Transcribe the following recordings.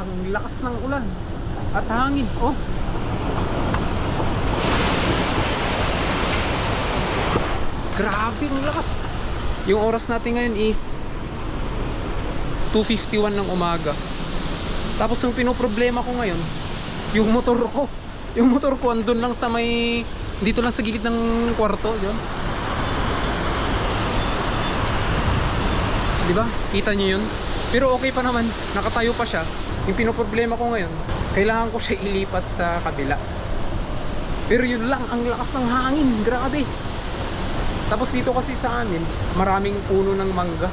ang lakas ng ulan at hangin. Oh. Grabe ang lakas. Yung oras natin ngayon is 2.51 ng umaga. Tapos yung pinoproblema ko ngayon, yung motor ko. Yung motor ko andun lang sa may dito lang sa gilid ng kwarto, yun. 'Di ba? Kita niyo 'yun? Pero okay pa naman, nakatayo pa siya. Yung pinoproblema ko ngayon, kailangan ko siya ilipat sa kabila. Pero yun lang, ang lakas ng hangin, grabe. Tapos dito kasi sa amin, maraming puno ng mangga.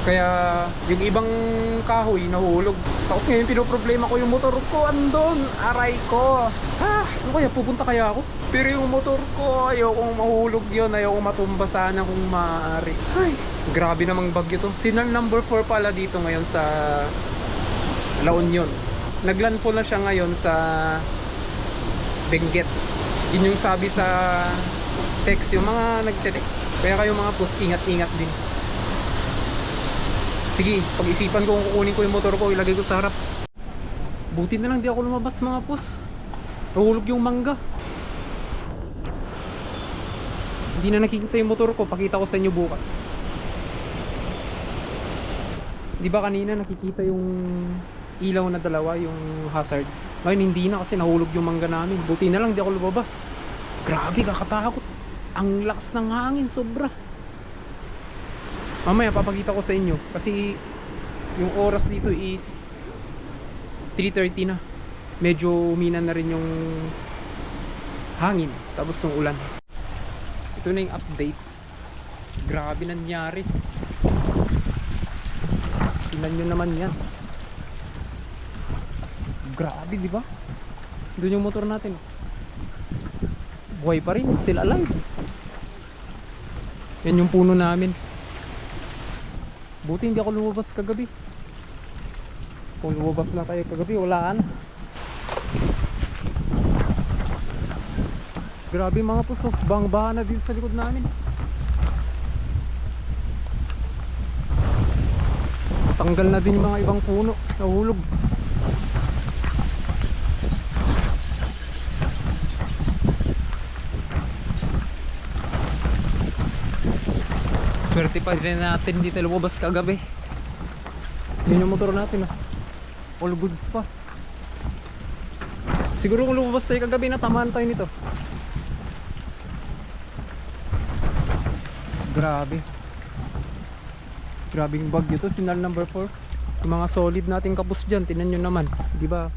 Kaya yung ibang kahoy nahulog. Tapos ngayon pinoproblema ko yung motor ko andon. Aray ko. Ah, ano kaya pupunta kaya ako? Pero yung motor ko, ayokong mahulog yun. Ayokong matumba sana kung maaari. Ay, grabe namang bagyo to. Signal number 4 pala dito ngayon sa La Union. Naglandfall na siya ngayon sa Benguet. Yun yung sabi sa text, yung mga nagte-text. Kaya kayo mga pus, ingat-ingat din. Sige, pag-isipan ko kung kukunin ko yung motor ko, ilagay ko sa harap. Buti na lang di ako lumabas mga pus. Nahulog yung mangga. Hindi na nakikita yung motor ko, pakita ko sa inyo bukas. Di ba kanina nakikita yung ilaw na dalawa, yung hazard. Ngayon hindi na kasi nahulog yung mangga namin. Buti na lang di ako lumabas. Grabe, kakatakot. Ang lakas ng hangin, sobra. Mamaya papakita ko sa inyo kasi yung oras dito is 3.30 na. Medyo umina na rin yung hangin tapos yung ulan. Ito na yung update. Grabe nangyari. Tingnan nyo naman yan. Grabe, di ba? Doon yung motor natin. Buhay pa rin, still alive. Yan yung puno namin. Buti hindi ako lumabas kagabi. Kung lumabas lang tayo kagabi, wala na. Grabe mga puso, bang-baha na dito sa likod namin. Tanggal na din yung mga ibang puno, nahulog. Swerte pa rin natin dito lumabas kagabi. Yun yung motor natin ah. All goods pa. Siguro kung lumabas tayo kagabi natamaan tayo nito. Grabe. Grabe yung bagyo to, signal number 4. Yung mga solid nating kapus dyan, tinan nyo naman. Di ba?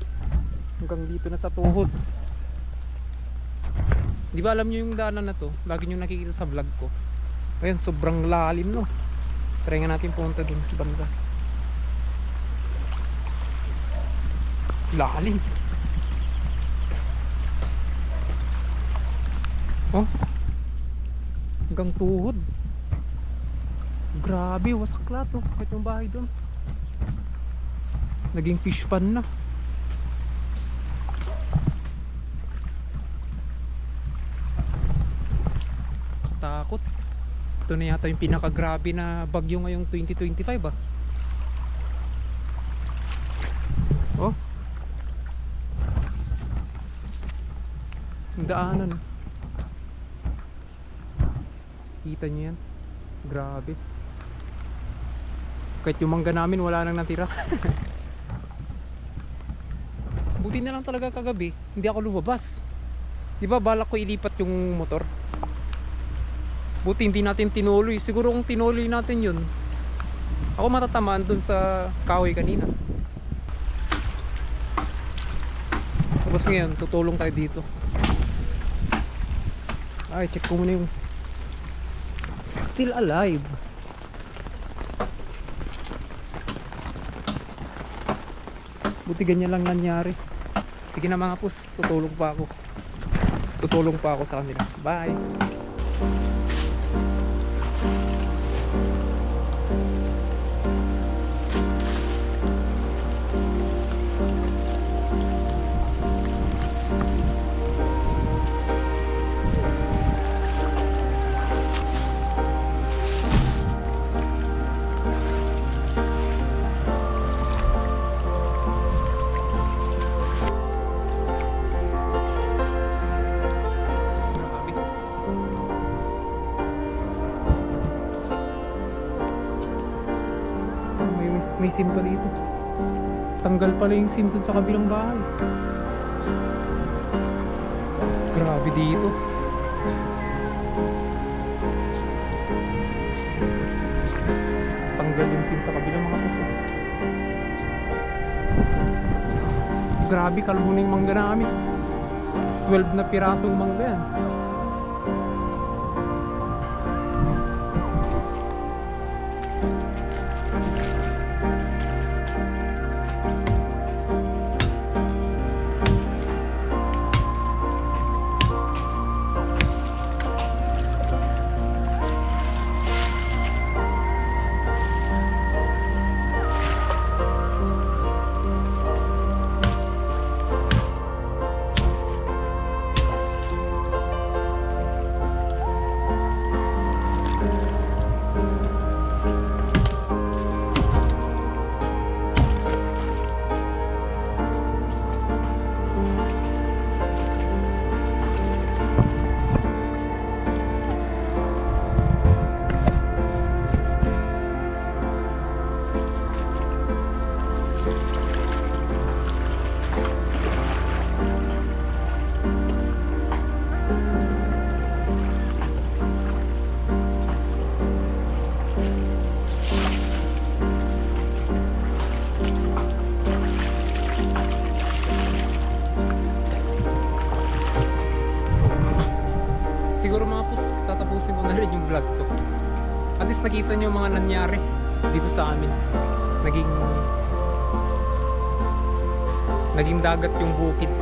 Hanggang dito na sa tuhod. Di ba alam nyo yung daanan na to? Lagi nyo nakikita sa vlog ko. Ayan, sobrang lalim no. Try nga natin pumunta dun sa banda. Lalim. Oh. Hanggang tuhod. Grabe, wasak lahat oh. Kahit yung bahay doon. Naging fish pan na. Takot. Ito na yata yung pinakagrabe na bagyo ngayong 2025 ah. Oh. Yung daanan. Kita niyo yan. Grabe. Kahit yung mangga namin wala nang natira. Buti na lang talaga kagabi, hindi ako lumabas. 'Di ba balak ko ilipat yung motor? Buti hindi natin tinuloy. Siguro kung tinuloy natin 'yun, ako matatamaan dun sa kahoy kanina. Tapos ngayon, tutulong tayo dito. Ay, check ko muna yung still alive. Buti ganyan lang nangyari. Sige na mga pus, tutulong pa ako. Tutulong pa ako sa kanila. Bye! Sim pa dito. Tanggal pala yung sim dun sa kabilang bahay. Grabe dito. Tanggal yung sim sa kabilang mga puso. Grabe, kalbo na yung mangga namin. 12 na pirasong mangga yan. Siguro mga pus, tatapusin ko na rin yung vlog ko. At least nakita yung mga nangyari dito sa amin. Naging naging dagat yung bukid.